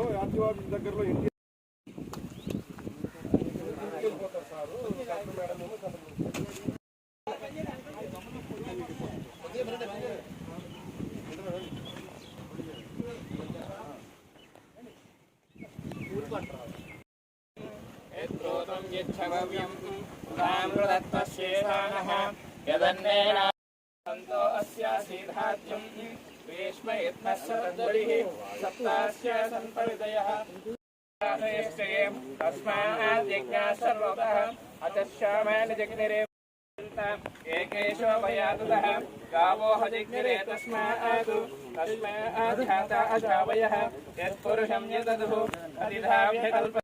దగ్గరలో ఆర్జీవాడి దగ్గరలో ఎన్టీ यदन्नेन सन्तो अस्यासीधात्यम् अस्यासीधात्यं भीष्मयत्नः सप्तास्य सम्परिदयः तस्मात् यज्ञाः सर्वतः अचश्यामानि जग्निरे एकेशो भयातुतः गावो हजिग्निरे तस्मात् तस्मात् ख्याता अजावयः यत्पुरुषं यदधुः अधिधाव्य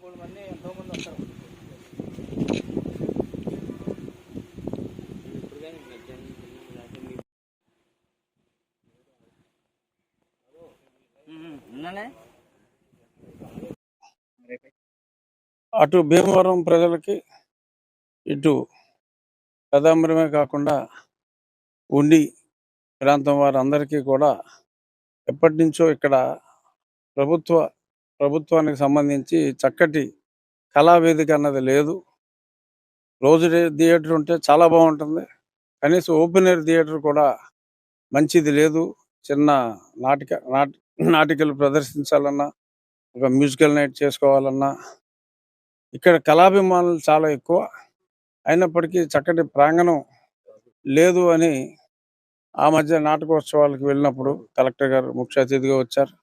మూడు మంది ఎంతో మంది వస్తారు అటు భీమవరం ప్రజలకి ఇటు కదంబరమే కాకుండా ఉండి ప్రాంతం వారందరికీ కూడా ఎప్పటి నుంచో ఇక్కడ ప్రభుత్వ ప్రభుత్వానికి సంబంధించి చక్కటి కళావేదిక అన్నది లేదు. రోజు థియేటర్ ఉంటే చాలా బాగుంటుంది. కనీసం ఓపెన్ ఎయిర్ థియేటర్ కూడా మంచిది లేదు. చిన్న నాటిక నాటి నాటికలు ప్రదర్శించాలన్నా ఒక మ్యూజికల్ నైట్ చేసుకోవాలన్నా ఇక్కడ కళాభిమానులు చాలా ఎక్కువ. అయినప్పటికీ చక్కటి ప్రాంగణం లేదు అని ఆ మధ్య నాటకోత్సవాలకు వెళ్ళినప్పుడు కలెక్టర్ గారు ముఖ్య అతిథిగా వచ్చారు.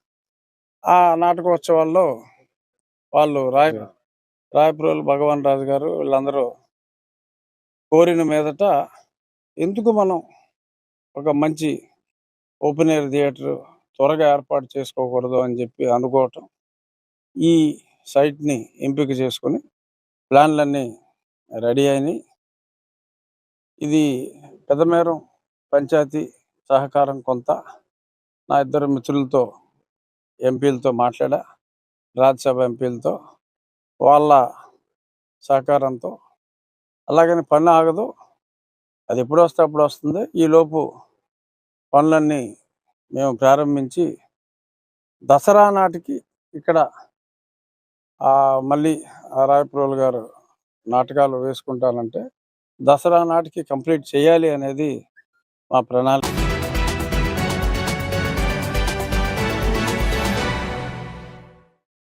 ఆ నాటకోత్సవాల్లో వాళ్ళు రాయ రాయప్రోలు భగవాన్ రాజు గారు వీళ్ళందరూ కోరిన మీదట ఎందుకు మనం ఒక మంచి ఓపెన్ ఎయిర్ థియేటర్ త్వరగా ఏర్పాటు చేసుకోకూడదు అని చెప్పి అనుకోవటం ఈ సైట్ని ఎంపిక చేసుకొని ప్లాన్లన్నీ రెడీ అయినాయి. ఇది పెద్దమేరం పంచాయతీ సహకారం కొంత. నా ఇద్దరు మిత్రులతో ఎంపీలతో మాట్లాడా రాజ్యసభ ఎంపీలతో వాళ్ళ సహకారంతో. అలాగని పని ఆగదు. అది ఎప్పుడు వస్తే అప్పుడు వస్తుంది. ఈలోపు పనులన్నీ మేము ప్రారంభించి దసరా నాటికి ఇక్కడ మళ్ళీ రాయప్రోల్ రాయప్రోలు గారు నాటకాలు వేసుకుంటానంటే దసరా నాటికి కంప్లీట్ చేయాలి అనేది మా ప్రణాళిక.